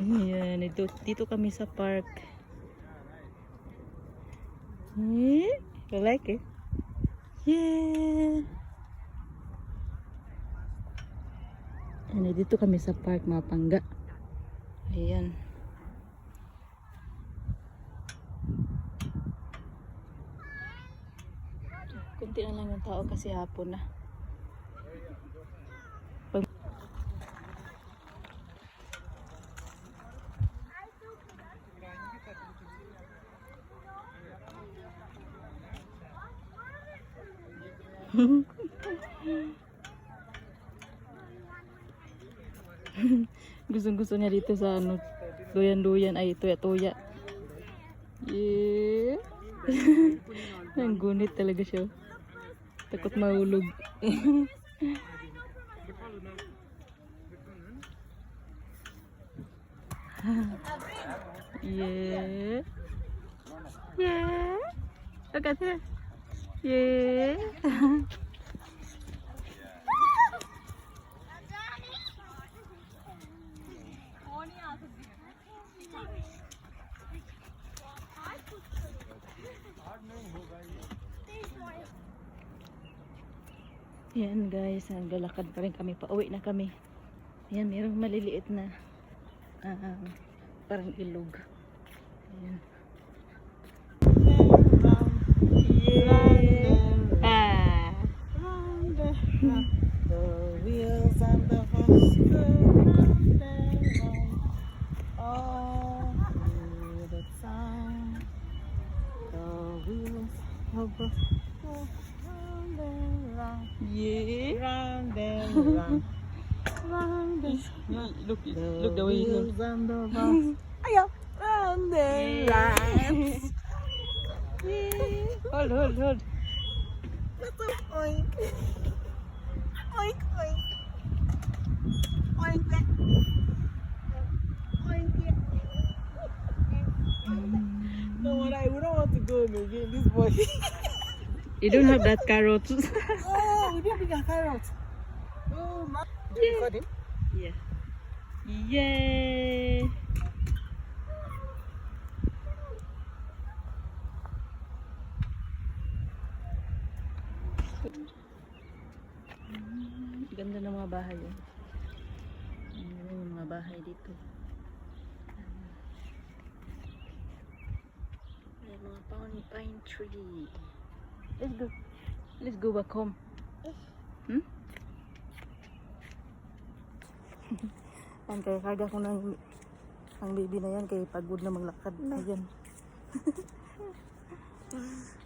Ayan, dito, dito kami sa park. Eh, you like it? Yeah! Ayan, dito kami sa park, mga pangga. Ayan. Kunti na lang yung tao kasi hapon na. Gustong gusto niya dito sa ano, duyan-duyan ay tuya-tuya. Yeah. Ang gunit talaga siya. Takot mahulog. yeah. Yeah. Her. Yan guys, naglalakad pa rin kami. Pauwi na kami. Yan, mayroong maliliit na ah, parang ilog. Ayan. Yeah. Round and round. round and round. Look, look the way you look. Round and round. Round and round. Yeah. Hold, hold, hold. That's a point. Wouldn't want to go and again. This boy. You don't have that carrot. oh, we didn't pick a carrot. Oh, my. Did you record him? yeah. Yay! Ganda ng mga bahay. Ganda yung mga bahay dito. Mga pine, tree. Let's go. Let's go back home. Hmm? Yan, kaya karga ko ng ang baby na yan kaya pagod na maglakad. Ayan.